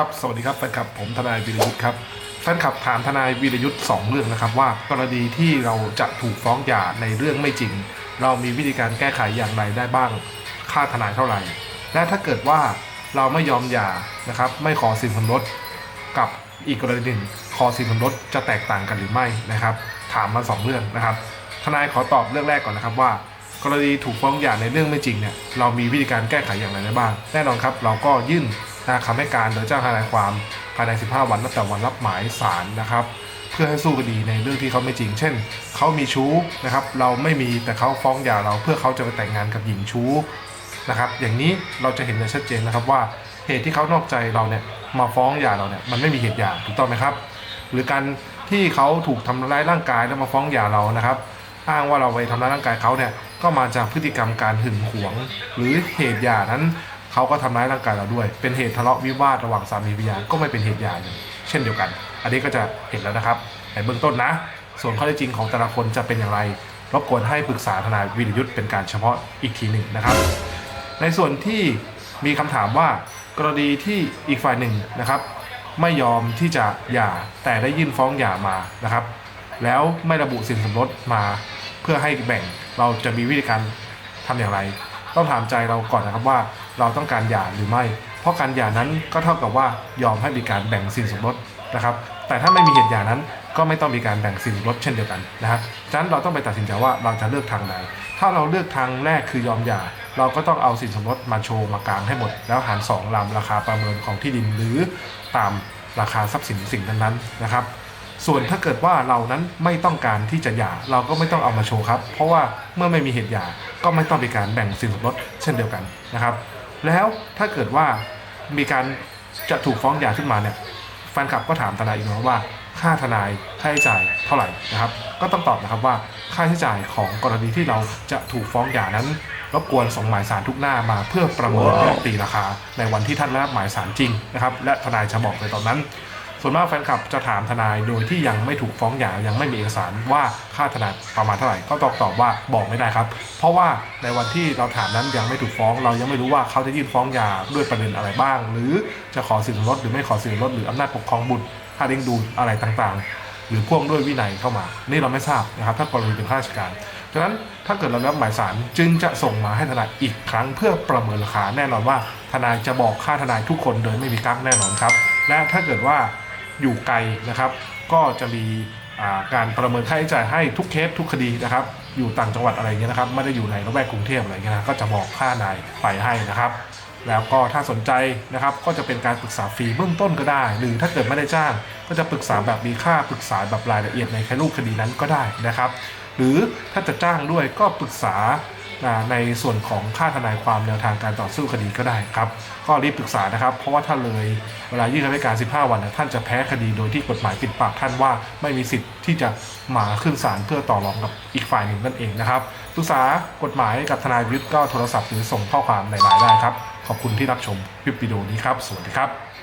ครับ สวัสดีครับแฟนคลับผมทนายวีรยุทธ์ครับแฟนคลับถามทนายวีรยุทธ์สองเรื่องนะครับว่ากรณีที่เราจะถูกฟ้องหย่าในเรื่องไม่จริง เรามีวิธีการแก้ไขอย่างไรได้บ้าง ค่าทนายเท่าไหร่ และถ้าเกิดว่าเราไม่ยอมหย่านะครับ ไม่ขอสินสมรสกับอีกกรณีหนึ่งขอสินสมรสจะแตกต่างกันหรือไม่นะครับ ถามมาสองเรื่องนะครับ ทนายขอตอบเรื่องแรกก่อนนะครับว่า กรณีถูกฟ้องหย่าในเรื่องไม่จริงเนี่ยเรามีวิธีการแก้ไขอย่างไรได้บ้าง แน่นอนครับ เราก็ยื่น คำให้การโดยเจ้าทนายความภายใน 15 วันนับแต่วันรับหมายศาลนะครับ เพื่อให้สู้คดีในเรื่องที่เขาไม่จริง เช่น เขามีชู้นะครับ เราไม่มีแต่เขาฟ้องหย่าเราเพื่อเขาจะไปแต่งงานกับหญิงชู้นะครับ อย่างนี้เราจะเห็นได้ชัดเจนนะครับว่าเหตุที่เขานอกใจเราเนี่ยมาฟ้องหย่าเราเนี่ยมันไม่มีเหตุหย่าถูกต้องไหมครับ หรือการที่เขาถูกทำร้ายร่างกายแล้วมาฟ้องหย่าเรานะครับอ้างว่าเราไปทำร้ายร่างกายเขาเนี่ยก็มาจากพฤติกรรมการหึงหวง หรือเหตุหย่านั้น เขาก็ทำร้ายร่างกายเราด้วย เป็นเหตุทะเลาะวิวาทระหว่างสามีภรรยาก็ไม่เป็นเหตุหย่าเช่นเดียวกัน อันนี้ก็จะเห็นแล้วนะครับในเบื้องต้นนะ ส่วนข้อเท็จจริงของแต่ละคนจะเป็นอย่างไรรบกวนให้ปรึกษาทนายวิรยุทธ์เป็นการเฉพาะอีกทีหนึ่งนะครับ ในส่วนที่มีคำถามว่ากรณีที่อีกฝ่ายหนึ่งนะครับ ไม่ยอมที่จะหย่าแต่ได้ยื่นฟ้องหย่ามานะครับ แล้วไม่ระบุสินสมรสมาเพื่อให้แบ่งเราจะมีวิธีการทำอย่างไร ต้องถามใจเราก่อนนะครับว่า เราต้องการหย่าหรือไม่ เพราะการหย่านั้นก็เท่ากับว่ายอมให้มีการแบ่งสินสมรสนะครับ แต่ถ้าไม่มีเหตุหย่านั้นก็ไม่ต้องมีการแบ่งสินสมรสเช่นเดียวกันนะครับฉะนั้นเราต้องไปตัดสินใจว่าเราจะเลือกทางใดถ้าเราเลือกทางแรกคือยอมหย่า เราก็ต้องเอาสินสมรสมาโชว์มากางให้หมด แล้วหารสองลำราคาประเมินของที่ดินหรือตามราคาทรัพย์สินสิ่งนั้นๆนะครับส่วนถ้าเกิดว่าเรานั้นไม่ต้องการที่จะหย่าเราก็ไม่ต้องเอามาโชว์ครับ เพราะว่าเมื่อไม่มีเหตุหย่าก็ไม่ต้องมีการแบ่งสินสมรสเช่นเดียวกันนะครับ แล้วถ้าเกิดว่ามีการจะถูกฟ้องหย่าขึ้นมาเนี่ยแฟนคลับก็ถามทนายอีกนะว่าค่าทนายค่าใช้จ่ายเท่าไหร่นะครับ ก็ต้องตอบนะครับว่าค่าใช้จ่ายของกรณีที่เราจะถูกฟ้องหย่านั้นรบกวนส่งหมายสารทุกหน้ามาเพื่อประเมินและตีราคา ในวันที่ท่านรับหมายสารจริงนะครับ และทนายจะบอกในตอนนั้น ส่วนมากแฟนคลับจะถามทนายโดยที่ยังไม่ถูกฟ้องหย่ายังไม่มีเอกสารว่าค่าทนายประมาณเท่าไหร่ก็ตอบตอบว่าบอกไม่ได้ครับ เพราะว่าในวันที่เราถามนั้นยังไม่ถูกฟ้อง เรายังไม่รู้ว่าเขาจะยื่นฟ้องหย่าด้วยประเด็นอะไรบ้าง หรือจะขอสินสมรสหรือไม่ขอสินสมรสหรืออำนาจปกครองบุตรค่าเลี้ยงดูอะไรต่างๆ หรือพ่วงด้วยวินัยเข้ามา นี่เราไม่ทราบนะครับ ถ้ากรณีเป็นข้าราชการฉะนั้นถ้าเกิดเรารับหมายสารจึงจะส่งมาให้ทนายอีกครั้งเพื่อประเมินราคาแน่นอนว่าทนายจะบอกค่าทนายทุกคนโดยไม่มีกั๊กแน่นอนครับ และถ้าเกิดว่า อยู่ไกลนะครับ ก็จะมีาการประเมินค่าใช้จ่ายให้ทุกเคสทุกคดีนะครับ อยู่ต่างจังหวัดอะไรเงี้ยนะครับ ไม่ได้อยู่ในละแวกกรุงเทพอะไรเงี้ยนะก็จะบอกค่านายไปให้นะครับ แล้วก็ถ้าสนใจนะครับ ก็จะเป็นการปรึกษาฟรีเบื้องต้นก็ได้ หรือถ้าเกิดไม่ได้จ้าง ก็จะปรึกษาแบบมีค่าปรึกษาแบบรายละเอียดในแค่รูปคดีนั้นก็ได้นะครับ หรือถ้าจะจ้างด้วยก็ปรึกษา ในส่วนของค่าทนายความแนวทางการต่อสู้คดีก็ได้ครับ ก็รีบปรึกษานะครับ เพราะว่าถ้าเลยเวลายื่นคำให้การ 15 วันนะท่านจะแพ้คดีโดยที่กฎหมายปิดปากท่านว่าไม่มีสิทธิ์ที่จะมาขึ้นศาลเพื่อต่อรองกับอีกฝ่ายหนึ่งนั่นเองนะครับปรึกษากฎหมายกับทนายวิทย์ก็โทรศัพท์หรือส่งข้อความในไลน์ได้ครับ ขอบคุณที่รับชมคลิปวิดีโอนี้ครับ สวัสดีครับ